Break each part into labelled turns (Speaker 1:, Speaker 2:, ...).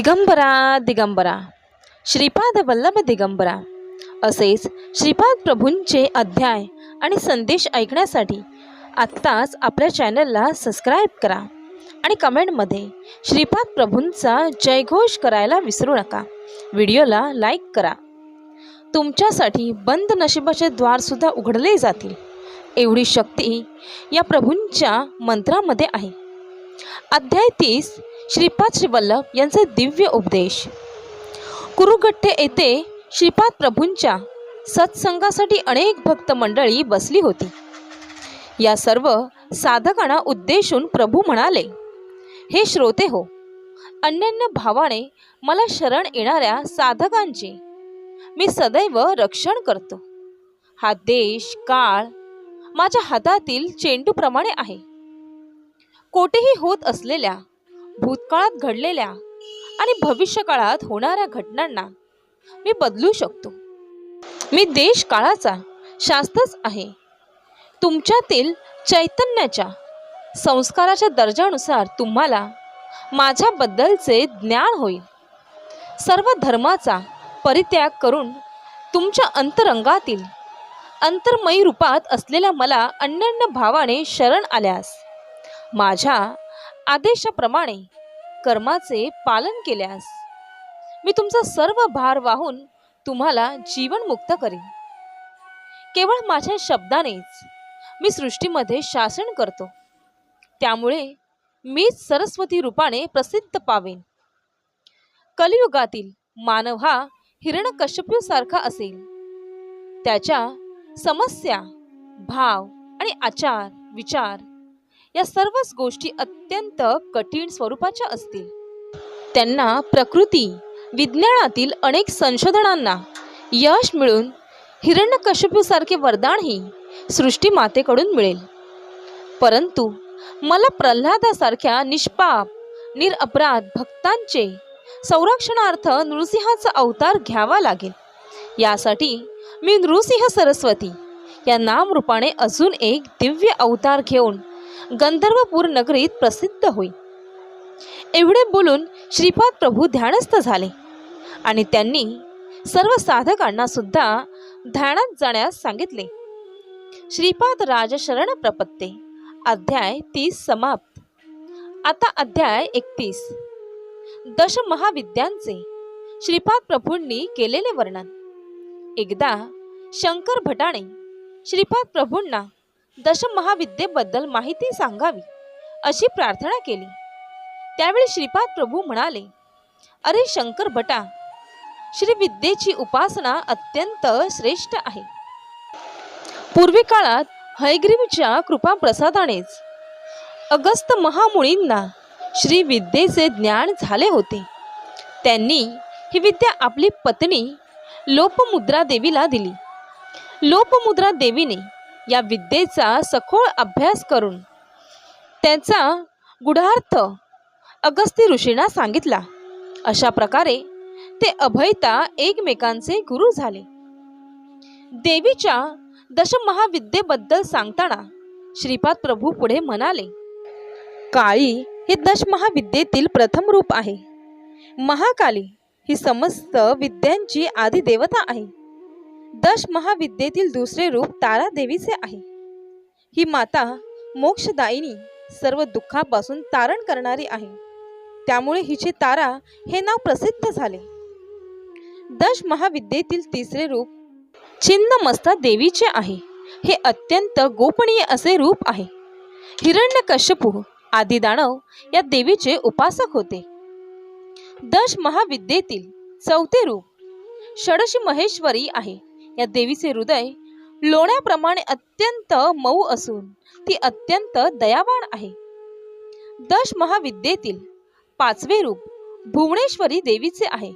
Speaker 1: दिगंबरा दिगंबरा. श्रीपाद वल्लभ दिगंबरा. असेच श्रीपाद प्रभूंचे अध्याय आणि संदेश ऐकण्यासाठी आत्ताच आपल्या चॅनलला सबस्क्राईब करा आणि कमेंटमध्ये श्रीपाद प्रभूंचा जयघोष करायला विसरू नका. व्हिडिओला लाईक करा. तुमच्यासाठी बंद नशिबाचे द्वारसुद्धा उघडले जातील. एवढी शक्ती या प्रभूंच्या मंत्रामध्ये आहे. अध्याय तीस श्रीपाद श्रीवल्लभ यांचे दिव्य उपदेश. कुरुगट्टे येथे श्रीपाद प्रभूंच्या सत्संगासाठी अनेक भक्त मंडळी बसली होती. या सर्व साधकांना उद्देशून प्रभू म्हणाले हे श्रोते हो अन्यन्य भावाने मला शरण येणाऱ्या साधकांचे मी सदैव रक्षण करतो. हा देश काळ माझ्या हातातील चेंडूप्रमाणे आहे. कोठेही होत असलेल्या भूतकाळात घडलेल्या आणि भविष्यकाळात होणाऱ्या घटनांना मी बदलू शकतो. मी देश काळाचा शास्त्रच आहे. तुमच्यातील चैतन्याच्या संस्काराच्या दर्जानुसार तुम्हाला माझ्याबद्दलचे ज्ञान होईल. सर्व धर्माचा परित्याग करून तुमच्या अंतरंगातील अंतर्मयी रूपात असलेल्या मला अन्यन्य भावाने शरण आल्यास माझ्या आदेशाप्रमाणे कर्माचे पालन केल्यास मी तुमचा सर्व भार वाहून तुम्हाला जीवनमुक्त करीन. केवळ माझ्या शब्दानेच मी सृष्टीमध्ये शासन करतो. त्यामुळे मीच सरस्वती रूपाने प्रसिद्ध पावेन. कलियुगातील मानव हा हिरणकश्यपूसारखा असेल. त्याच्या समस्या भाव आणि आचार विचार या सर्वच गोष्टी अत्यंत कठीण स्वरूपाच्या असतील. त्यांना प्रकृती विज्ञानातील अनेक संशोधनांना यश मिळून हिरण्यकश्यपूसारखे वरदानही सृष्टी मातेकडून मिळेल. परंतु मला प्रल्हादासारख्या निष्पाप निरअपराध भक्तांचे संरक्षणार्थ नृसिंहाचा अवतार घ्यावा लागेल. यासाठी मी नृसिंह सरस्वती या नामरूपाने अजून एक दिव्य अवतार घेऊन गंधर्वपूर नगरीत प्रसिद्ध होई. एवढे बोलून श्रीपाद प्रभू ध्यानस्थ झाले आणि त्यांनी सर्व साधकांना सुद्धा ध्यानात जाण्यास सांगितले. श्रीपाद राजशरण प्रपत्ते अध्याय तीस समाप्त. आता अध्याय एकतीस. दश महाविद्यांचे श्रीपाद प्रभूंनी केलेले वर्णन. एकदा शंकर भटाणे श्रीपाद प्रभूंना दश महाविद्येबद्दल माहिती सांगावी अशी प्रार्थना केली. त्यावेळी श्रीपाद प्रभू म्हणाले अरे शंकर भटा श्री विद्येची उपासना अत्यंत श्रेष्ठ आहे. पूर्वी काळात हयग्रीवच्या कृपाप्रसादानेच अगस्त महामुनींना श्री विद्येचे ज्ञान झाले होते. त्यांनी ही विद्या आपली पत्नी लोपमुद्रा देवीला दिली. लोपमुद्रा देवीने या विद्येचा सखोळ अभ्यास करून त्याचा गुढार्थ अगस्ती ऋषींना सांगितला. अशा प्रकारे ते अभयता एकमेकांचे गुरु झाले. देवीच्या दशमहाविद्येबद्दल सांगताना श्रीपाद प्रभू पुढे म्हणाले काळी हे दशमहाविद्येतील प्रथम रूप आहे. महाकाली ही समस्त विद्यांची आदी देवता आहे. दश महाविद्येतील दुसरे रूप तारा देवीचे आहे. ही माता मोक्षदायिनी सर्व दुःखापासून तारण करणारी आहे. त्यामुळे हिचे तारा हे नाव प्रसिद्ध झाले. दश महाविद्येतील तिसरे रूप छिन्नमस्ता देवीचे आहे. हे अत्यंत गोपनीय असे रूप आहे. हिरण्यकश्यपू आदी दानव या देवीचे उपासक होते. दश महाविद्येतील चौथे रूप षडशी महेश्वरी आहे. या देवीचे हृदय लोण्याप्रमाणे अत्यंत मऊ असून ती अत्यंत दयावान आहे. दश महाविद्येतील पाचवे रूप भुवनेश्वरी देवीचे आहे.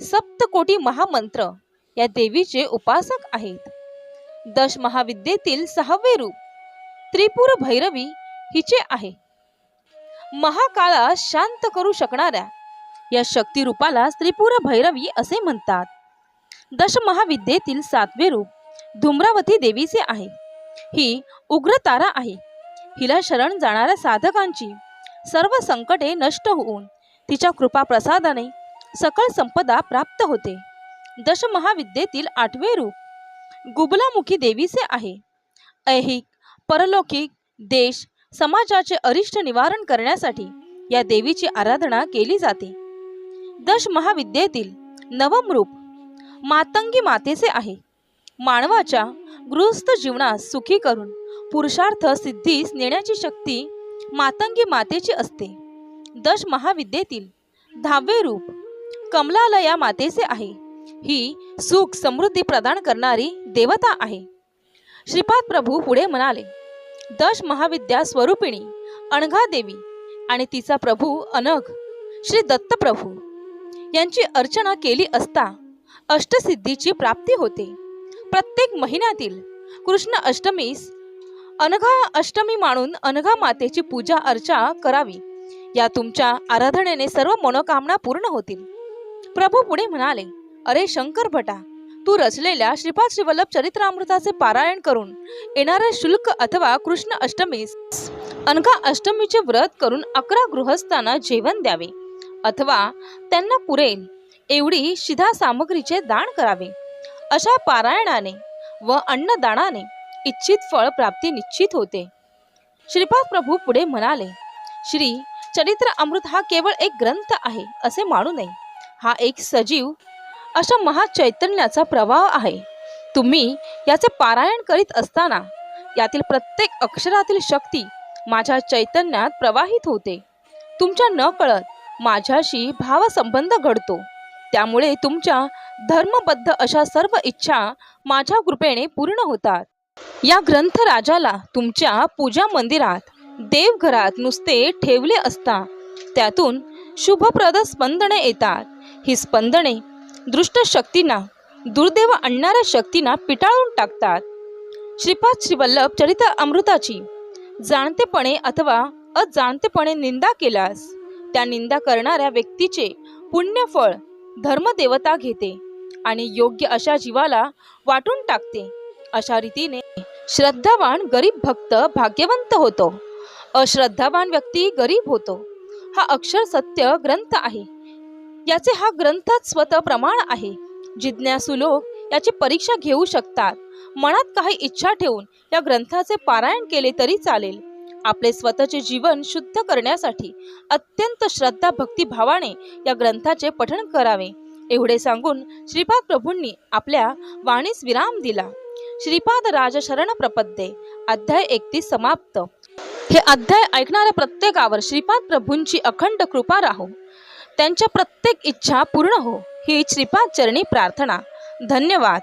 Speaker 1: सप्तकोटी महामंत्र या देवीचे उपासक आहेत. दश महाविद्येतील सहावे रूप त्रिपुर भैरवी हिचे आहे. महाकाळा शांत करू शकणाऱ्या या शक्तिरूपाला त्रिपुर भैरवी असे म्हणतात. दशमहाविद्येतील सातवे रूप धूम्रावती देवीचे आहे. ही उग्र तारा आहे. हिला शरण जाणाऱ्या साधकांची सर्व संकटे नष्ट होऊन तिच्या कृपा प्रसादाने सकळ संपदा प्राप्त होते. दशमहाविद्येतील आठवे रूप गुबलामुखी देवीचे आहे. ऐहिक परलौकिक देश समाजाचे अरिष्ट निवारण करण्यासाठी या देवीची आराधना केली जाते. दशमहाविद्येतील नवम रूप मातंगी मातेचे आहे. मानवाच्या गृहस्थ जीवनास सुखी करून पुरुषार्थ सिद्धीस नेण्याची शक्ती मातंगी मातेची असते. दश महाविद्येतील दहावे रूप कमलालया मातेचे आहे. ही सुख समृद्धी प्रदान करणारी देवता आहे. श्रीपाद प्रभू पुढे म्हणाले दश महाविद्या स्वरूपिणी अणघा देवी आणि तिचा प्रभू अनघ श्री दत्तप्रभू यांची अर्चना केली असता अष्टसिद्धीची प्राप्ती होते. प्रत्येक महिन्यातील कृष्ण अष्टमीस अनघा अष्टमी मानून अनघा मातेची पूजा अर्चा करावी. या तुमच्या आराधनेने सर्व मनोकामना पूर्ण होतील. प्रभू पुढे म्हणाले अरे शंकर भटा तू रचलेल्या श्रीपाद श्रीवल्लभ चरित्रामृताचे पारायण करून येणारे शुल्क अथवा कृष्ण अष्टमीस अनघा अष्टमीचे व्रत करून अकरा गृहस्थांना जेवण द्यावे. अथवा त्यांना पुरेल एवढी शिधा सामग्रीचे दान करावे. अशा पारायणाने व अन्नदानाने इच्छित फळ प्राप्ती निश्चित होते. श्रीपाद प्रभू पुढे म्हणाले श्री चरित्र अमृत हा केवळ एक ग्रंथ आहे असे मानू नये. हा एक सजीव अशा महाचैतन्याचा प्रवाह आहे. तुम्ही याचे पारायण करीत असताना यातील प्रत्येक अक्षरातील शक्ती माझ्या चैतन्यात प्रवाहित होते. तुमच्या न कळत माझ्याशी भावसंबंध घडतो. त्यामुळे तुमच्या धर्मबद्ध अशा सर्व इच्छा माझ्या कृपेने पूर्ण होतात. या ग्रंथराजाला तुमच्या पूजा मंदिरात देवघरात नुसते ठेवले असता त्यातून शुभप्रद स्पंदने येतात. ही स्पंदने दृष्ट शक्तींना दुर्दैव आणणाऱ्या शक्तींना पिटाळून टाकतात. श्रीपाद श्रीवल्लभ चरित्र अमृताची जाणतेपणे अथवा अजाणतेपणे निंदा केल्यास त्या निंदा करणाऱ्या व्यक्तीचे पुण्यफळ धर्मदेवता घेते आणि योग्य अशा जीवाला वाटून टाकते. अशा रीतीने श्रद्धावान गरीब भक्त भाग्यवंत होतो. अश्रद्धावान व्यक्ती गरीब होतो. हा अक्षर सत्य ग्रंथ आहे. याचे हा ग्रंथच स्वतः प्रमाण आहे. जिज्ञासू लोक याची परीक्षा घेऊ शकतात. मनात काही इच्छा ठेवून या ग्रंथाचे पारायण केले तरी चालेल. आपले स्वतःचे जीवन शुद्ध करण्यासाठी अत्यंत श्रद्धा भक्तिभावाने या ग्रंथाचे पठण करावे. एवढे सांगून श्रीपाद प्रभूंनी आपल्या वाणीस विराम दिला. श्रीपाद राजशरण प्रपद्ये अध्याय एकतीस समाप्त. हे अध्याय ऐकणाऱ्या प्रत्येकावर श्रीपाद प्रभूंची अखंड कृपा राहो. त्यांच्या प्रत्येक इच्छा पूर्ण हो. ही श्रीपाद चरणी प्रार्थना. धन्यवाद.